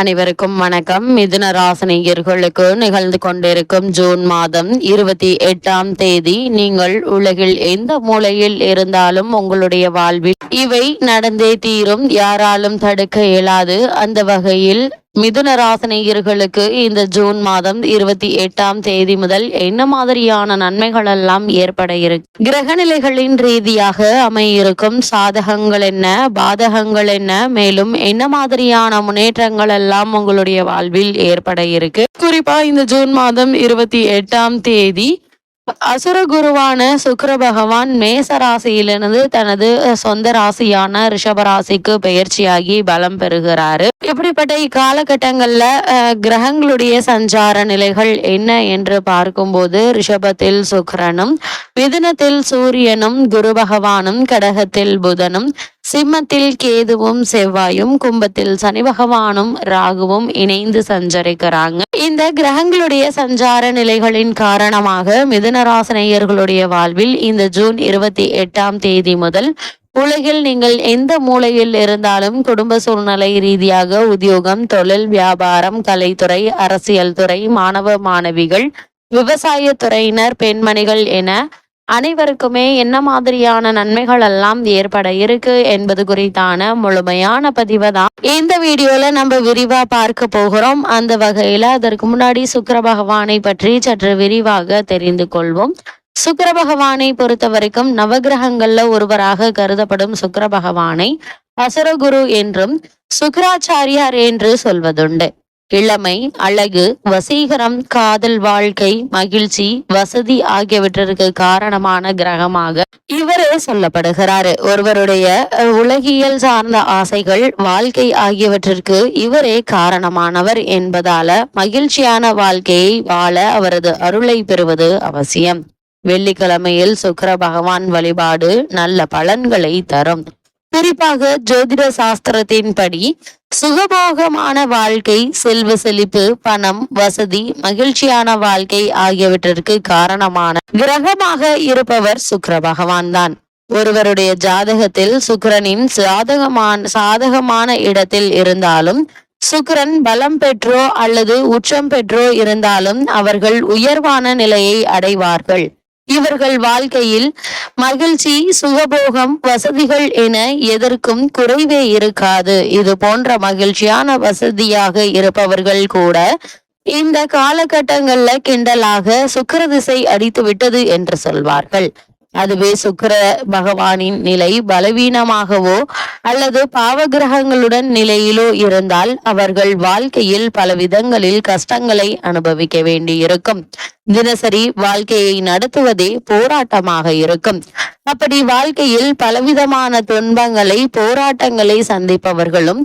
அனைவருக்கும் வணக்கம். மிதுன ராசினியர்களுக்கு நிகழ்ந்து கொண்டிருக்கும் ஜூன் மாதம் இருபத்தி எட்டாம் தேதி நீங்கள் உலகில் எந்த மூலையில் இருந்தாலும் உங்களுடைய வாழ்வில் இவை நடந்தே தீரும். யாராலும் தடுக்க இயலாது. அந்த வகையில் மிதுன ராசினியர்களுக்கு இந்த ஜூன் மாதம் இருபத்தி எட்டாம் தேதி முதல் என்ன மாதிரியான நன்மைகள் எல்லாம் ஏற்பட இருக்கு? கிரகநிலைகளின் ரீதியாக அமையிருக்கும் சாதகங்கள் என்ன? பாதகங்கள் என்ன? மேலும் என்ன மாதிரியான முன்னேற்றங்கள் எல்லாம் உங்களுடைய வாழ்வில் ஏற்பட இருக்கு? குறிப்பா இந்த ஜூன் மாதம் இருபத்தி எட்டாம் தேதி அசுர குருவான சுக்கர பகவான் மேச ராசியிலிருந்து தனது சொந்த ராசியான ரிஷப ராசிக்கு பெயர்ச்சியாகி பலம் பெறுகிறாரு. இப்படிப்பட்ட இக்காலகட்டங்கள்ல அஹ், கிரகங்களுடைய சஞ்சார நிலைகள் என்ன என்று பார்க்கும்போது ரிஷபத்தில் சுக்கரனும் மிதுனத்தில் சூரியனும் குரு பகவானும் கடகத்தில் புதனும் சிம்மத்தில் கேதுவும் செவ்வாயும் கும்பத்தில் சனி பகவானும் ராகுவும் இணைந்து சஞ்சரிக்கிறாங்க. இந்த கிரகங்களுடைய சஞ்சார நிலைகளின் காரணமாக மிதுனராசனையர்களுடைய வாழ்வில் இந்த ஜூன் இருபத்தி எட்டாம் தேதி முதல் உலகில் நீங்கள் எந்த மூலையில் இருந்தாலும் குடும்ப சூழ்நிலை ரீதியாக உத்தியோகம் தொழில் வியாபாரம் கலைத்துறை அரசியல் துறை மாணவ மாணவிகள் விவசாய துறையினர் பெண்மணிகள் என அனைவருக்குமே என்ன மாதிரியான நன்மைகள் எல்லாம் ஏற்பட இருக்கு என்பது குறித்தான முழுமையான பதிவை தான். இந்த வீடியோல நம்ம விரிவா பார்க்க போகிறோம். அந்த வகையில அதற்கு முன்னாடி சுக்கர பகவானை பற்றி சற்று விரிவாக தெரிந்து கொள்வோம். சுக்கர பகவானை பொறுத்த வரைக்கும் நவகிரகங்கள்ல ஒருவராக கருதப்படும் சுக்கர பகவானை அசுரகுரு என்றும் சுக்கராச்சாரியார் என்று சொல்வதுண்டு. இளமை அழகு வசீகரம் காதல் வாழ்க்கை மகிழ்ச்சி வசதி ஆகியவற்றிற்கு காரணமான கிரகமாக இவரே சொல்லப்படுகிறாரு. ஒருவருடைய உலகியல் சார்ந்த ஆசைகள் வாழ்க்கை ஆகியவற்றிற்கு இவரே காரணமானவர் என்பதால மகிழ்ச்சியான வாழ்க்கையை வாழ அவரது அருளை பெறுவது அவசியம். வெள்ளிக்கிழமையில் சுக்கர பகவான் வழிபாடு நல்ல பலன்களை தரும். குறிப்பாக ஜோதிட சாஸ்திரத்தின்படி சுகபோகமான வாழ்க்கை செல்வ செழிப்பு பணம் வசதி மகிழ்ச்சியான வாழ்க்கை ஆகியவற்றிற்கு காரணமான கிரகமாக இருப்பவர் சுக்கர பகவான் தான். ஒருவருடைய ஜாதகத்தில் சுக்கரனின் சாதகமான சாதகமான இடத்தில் இருந்தாலும் சுக்கரன் பலம் பெற்றோ அல்லது உச்சம் பெற்றோ இருந்தாலும் அவர்கள் உயர்வான நிலையை அடைவார்கள். இவர்கள் வாழ்க்கையில் மகிழ்ச்சி சுகபோகம் வசதிகள் என எதற்கும் குறைவே இருக்காது. இது போன்ற மகிழ்ச்சியான வசதியாக இருப்பவர்கள் கூட இந்த காலகட்டங்கள்ல கிண்டலாக சுக்கர திசை அடித்து விட்டது என்று சொல்வார்கள். அதுவே சுக்கர பகவானின் நிலை பலவீனமாகவோ அல்லது பாவகிரகங்களுடன் நிலையிலோ இருந்தால் அவர்கள் வாழ்க்கையில் பல விதங்களில் கஷ்டங்களை அனுபவிக்க வேண்டியிருக்கும். தினசரி வாழ்க்கையை நடத்துவதே போராட்டமாக இருக்கும். அப்படி வாழ்க்கையில் பலவிதமான துன்பங்களை போராட்டங்களை சந்திப்பவர்களும்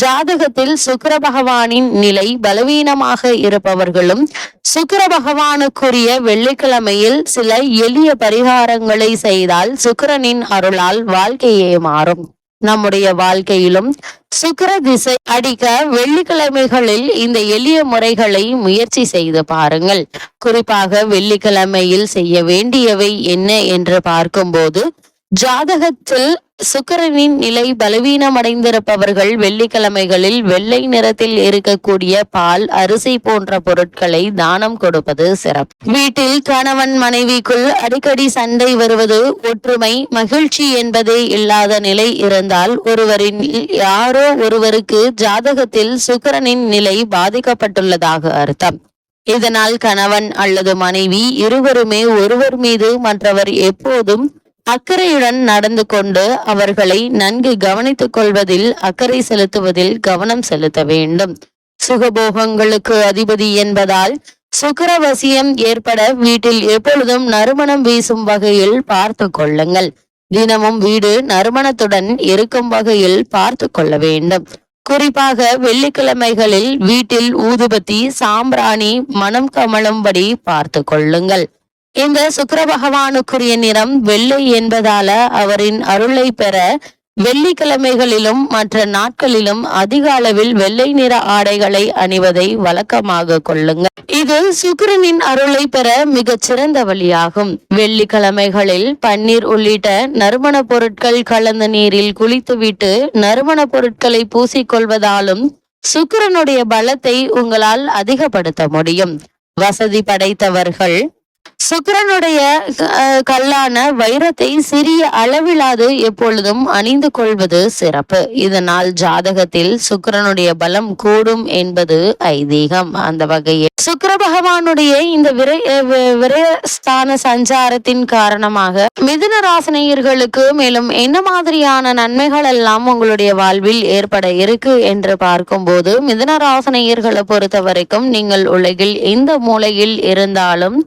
ஜாதகத்தில் சுக்கர பகவானின் நிலை பலவீனமாக இருப்பவர்களும் சுக்கிர பகவானுக்குரிய வெள்ளிக்கிழமையில் சில எளிய பரிகாரங்களை செய்தால் சுக்கிரனின் அருளால் வாழ்க்கையே மாறும். நம்முடைய வாழ்க்கையிலும் சுக்கர திசை அடிக்க வெள்ளிக்கிழமைகளில் இந்த எளிய முறைகளை முயற்சி செய்து பாருங்கள். குறிப்பாக வெள்ளிக்கிழமையில் செய்ய வேண்டியவை என்ன என்று பார்க்கும்போது ஜாதகத்தில் சுக்கிரனின் நிலை பலவீனமடைந்திருப்பவர்கள் வெள்ளிக்கிழமைகளில் வெள்ளை நிறத்தில் இருக்கக்கூடிய பால் அரிசி போன்ற பொருட்களை தானம் கொடுப்பது சிறப்பு. வீட்டில் கணவன் மனைவிக்குள் அடிக்கடி சண்டை வருவது ஒற்றுமை மகிழ்ச்சி என்பதே இல்லாத நிலை இருந்தால் ஒருவரின் யாரோ ஒருவருக்கு ஜாதகத்தில் சுக்கிரனின் நிலை பாதிக்கப்பட்டுள்ளதாக அர்த்தம். இதனால் கணவன் அல்லது மனைவி இருவருமே ஒருவர் மீது மற்றவர் எப்போதும் அக்கறையுடன் நடந்து கொண்டு அவர்களை நன்கு கவனித்துக் கொள்வதில் அக்கறை செலுத்துவதில் கவனம் செலுத்த வேண்டும். சுகபோகங்களுக்கு அதிபதி என்பதால் சுக்கரவசியம் ஏற்பட வீட்டில் எப்பொழுதும் நறுமணம் வீசும் வகையில் பார்த்து கொள்ளுங்கள். தினமும் வீடு நறுமணத்துடன் இருக்கும் வகையில் பார்த்து கொள்ள வேண்டும். குறிப்பாக வெள்ளிக்கிழமைகளில் வீட்டில் ஊதுபத்தி சாம்பிராணி மனம் கமழும்படி பார்த்து கொள்ளுங்கள். இந்த சுக்கர பகவானுக்குரிய நிறம் வெள்ளை என்பதால அவரின் அருளை பெற வெள்ளிக்கிழமைகளிலும் மற்ற நாட்களிலும் அதிக அளவில் வெள்ளை நிற ஆடைகளை அணிவதை வழக்கமாக கொள்ளுங்கள் இது சுக்கிரனின் அருளை பெற மிகச் சிறந்த வழியாகும். வெள்ளிக்கிழமைகளில் பன்னீர் உள்ளிட்ட நறுமண பொருட்கள் கலந்த நீரில் குளித்துவிட்டு நறுமண பொருட்களை பூசிக்கொள்வதாலும் சுக்கிரனுடைய பலத்தை உங்களால் அதிகப்படுத்த முடியும். வசதி படைத்தவர்கள் சுக்கிரனுடைய கல்லான வைரத்தை சிறிய அளவிலாது எப்பொழுதும் அணிந்து கொள்வது சிறப்பு. இதனால் ஜாதகத்தில் சுக்கரனுடைய பலம் கூடும் என்பது ஐதீகம். அந்த வகையில் சுக்கர பகவானுடைய இந்த விரயஸ்தான சஞ்சாரத்தின் காரணமாக மிதுன ராசினியர்களுக்கு மேலும் என்ன மாதிரியான நன்மைகள் எல்லாம் உங்களுடைய வாழ்வில் ஏற்பட இருக்கு என்று பார்க்கும்போது மிதுன ராசினியர்களை பொறுத்த வரைக்கும் நீங்கள் உலகில் எந்த மூலையில் இருந்தாலும்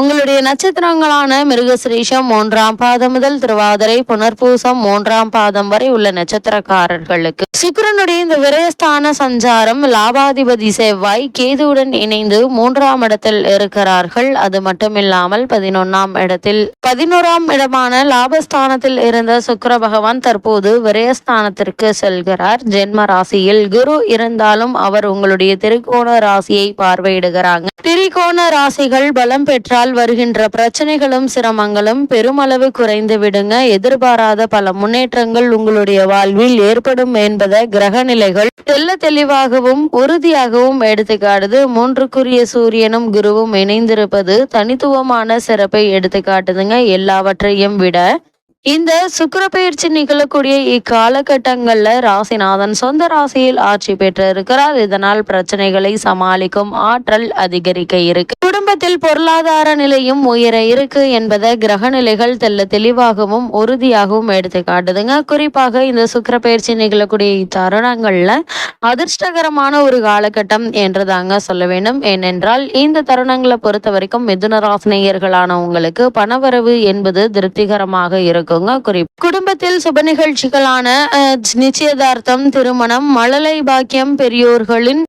உங்களுடைய நட்சத்திரங்களான மிருகசிரீஷம் மூன்றாம் பாதம் முதல் திருவாதிரை புனர்பூசம் மூன்றாம் பாதம் வரை உள்ள நட்சத்திரக்காரர்களுக்கு. சுக்கரனுடைய இந்த விரயஸ்தான சஞ்சாரம் லாபாதிபதி செவ்வாய் கேதுவுடன் இணைந்து மூன்றாம் இடத்தில் இருக்கிறார்கள். அது மட்டுமில்லாமல் பதினொன்னாம் இடத்தில் பதினோராம் இடமான லாபஸ்தானத்தில் இருந்த சுக்கர பகவான் தற்போது விரயஸ்தானத்திற்கு செல்கிறார். ஜென்ம ராசியில் குரு இருந்தாலும் அவர் உங்களுடைய திரிகோண ராசியை பார்வையிடுகிறாங்க. திரிகோண ராசிகள் பலம் பெற்றால் வருகின்ற பிரச்சனைகளும் சிரமங்களும் பெருமளவு குறைந்து விடுங்க. எதிர்பாராத பல முன்னேற்றங்கள் உங்களுடைய வாழ்வில் ஏற்படும் என்பதை கிரக நிலைகள் தெல்ல தெளிவாகவும் உறுதியாகவும் எடுத்துக்காட்டுது. மூன்றுக்குரிய சூரியனும் குருவும் இணைந்திருப்பது தனித்துவமான சிறப்பை எடுத்துக்காட்டுதுங்க. எல்லாவற்றையும் விட இந்த சுக்கிர பயிற்சி நிகழக்கூடிய இக்காலகட்டங்கள்ல ராசிநாதன் சொந்த ராசியில் ஆட்சி பெற்று இருக்கிறார் இதனால் பிரச்சனைகளை சமாளிக்கும் ஆற்றல் அதிகரிக்க இருக்கு. குடும்பத்தில் பொருளாதார நிலையும் உயர இருக்கு என்பதை கிரக நிலைகள் தெல்ல தெளிவாகவும் உறுதியாகவும் எடுத்து காட்டுதுங்க. குறிப்பாக இந்த சுக்கிர பயிற்சி நிகழக்கூடிய இத்தருணங்கள்ல அதிர்ஷ்டகரமான ஒரு காலகட்டம் என்று தாங்க சொல்ல வேண்டும். ஏனென்றால் இந்த தருணங்களை பொறுத்த வரைக்கும் மிதுன ராசினியர்களான உங்களுக்கு பணவரவு என்பது திருப்திகரமாக இருக்கும். இருக்குங்க குறிப்பு குடும்பத்தில் சுப நிகழ்ச்சிகளான அஹ், நிச்சயதார்த்தம் திருமணம் மழலை பாக்கியம் பெரியோர்களின்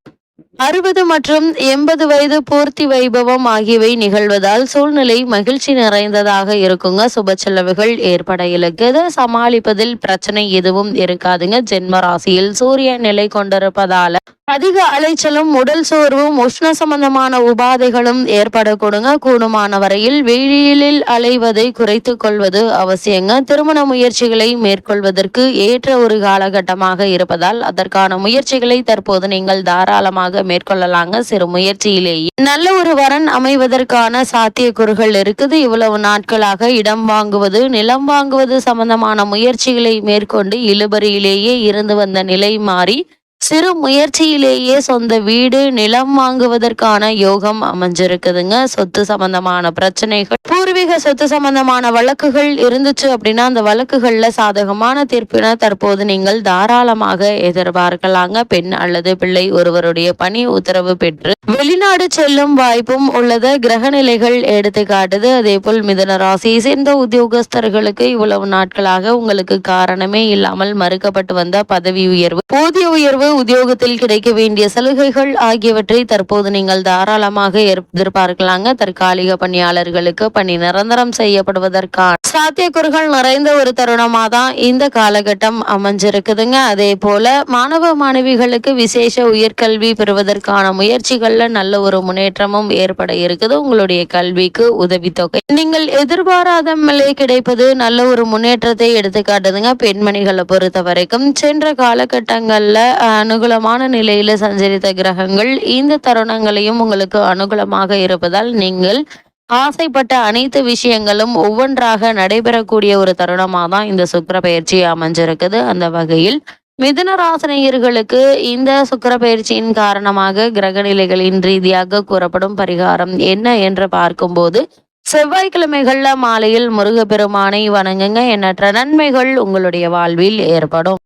அறுபது மற்றும் எண்பது வயது பூர்த்தி வைபவம் ஆகியவை நிகழ்வதால் சூழ்நிலை மகிழ்ச்சி நிறைந்ததாக இருக்குங்க. சுப செலவுகள் ஏற்பட இலக்குது சமாளிப்பதில் பிரச்சனை எதுவும் இருக்காதுங்க. ஜென்ம ராசியில் சூரியன் நிலை கொண்டிருப்பதால அதிக அலைச்சலும் உடல் சோர்வும் உஷ்ண சம்பந்தமான உபாதைகளும் ஏற்படக்கூடுங்க கூடுமான வரையில் வெயிலில் அலைவதை குறைத்து கொள்வது அவசியங்க. திருமண முயற்சிகளை மேற்கொள்வதற்கு ஏற்ற ஒரு காலகட்டமாக இருப்பதால் அதற்கான முயற்சிகளை தற்போது நீங்கள் தாராளமாக மேற்கொள்ளலாங்க. சிறு முயற்சியிலேயே. நல்ல ஒரு வரன் அமைவதற்கான சாத்தியக்கூறுகள் இருக்குது. இவ்வளவு நாட்களாக இடம் வாங்குவது நிலம் வாங்குவது சம்பந்தமான முயற்சிகளை மேற்கொண்டு இழுபறியிலேயே இருந்து வந்த நிலை மாறி சிறு முயற்சியிலேயே சொந்த வீடு நிலம் வாங்குவதற்கான யோகம் அமைஞ்சிருக்குதுங்க. சொத்து சம்பந்தமான பிரச்சனைகள். பூர்வீக சொத்து சம்பந்தமான வழக்குகள் இருந்துச்சு அப்படின்னா அந்த வழக்குகள்ல சாதகமான தீர்ப்பினை தற்போது நீங்கள் தாராளமாக எதிர்பார்க்கலாங்க. பெண் அல்லது பிள்ளை ஒருவருடைய பணி உத்தரவு பெற்று வெளிநாடு செல்லும் வாய்ப்பும் உள்ளது கிரக நிலைகள் எடுத்து காட்டுது. அதே போல் மிதன ராசியை சேர்ந்த உத்தியோகஸ்தர்களுக்கு இவ்வளவு நாட்களாக உங்களுக்கு காரணமே இல்லாமல் மறுக்கப்பட்டு வந்த பதவி உயர்வு ஊதிய உயர்வு உத்தியோகத்தில் கிடைக்க வேண்டிய சலுகைகள் ஆகியவற்றை தற்போது நீங்கள் தாராளமாக எதிர்பார்க்கலாங்க. தற்காலிக பணியாளர்களுக்கு பணி நிரந்தரம் செய்யப்படுவதற்கான சாத்தியக்கூறுகள் நிறைந்த ஒரு தருணமா தான் இந்த காலகட்டம் அமைஞ்சிருக்குதுங்க. அதே போல மாணவ மாணவிகளுக்கு விசேஷ உயர்கல்வி பெறுவதற்கான முயற்சிகள்ல நல்ல ஒரு முன்னேற்றமும் ஏற்பட இருக்குது. உங்களுடைய கல்விக்கு உதவித்தொகை. நீங்கள் எதிர்பாராத நிலை கிடைப்பது நல்ல ஒரு முன்னேற்றத்தை எடுத்துக்காட்டுதுங்க. பெண்மணிகளை பொறுத்த வரைக்கும் சென்ற காலகட்டங்கள்ல அனுகூலமான நிலையில சஞ்சரித்த கிரகங்கள் இந்த தருணங்களையும் உங்களுக்கு அனுகூலமாக இருப்பதால் நீங்கள் ஆசைப்பட்ட அனைத்து விஷயங்களும் ஒவ்வொன்றாக நடைபெறக்கூடிய ஒரு தருணமாக தான் இந்த சுக்கர பயிற்சி அமைஞ்சிருக்குது. அந்த வகையில் மிதுன ராசினியர்களுக்கு இந்த சுக்கிர பயிற்சியின் காரணமாக கிரக நிலைகளின் ரீதியாக கூறப்படும் பரிகாரம் என்ன என்று பார்க்கும்போது செவ்வாய்க்கிழமைகள்ல மாலையில் முருகப்பெருமானை வணங்குங்க. எண்ணற்ற நன்மைகள் உங்களுடைய வாழ்வில் ஏற்படும்.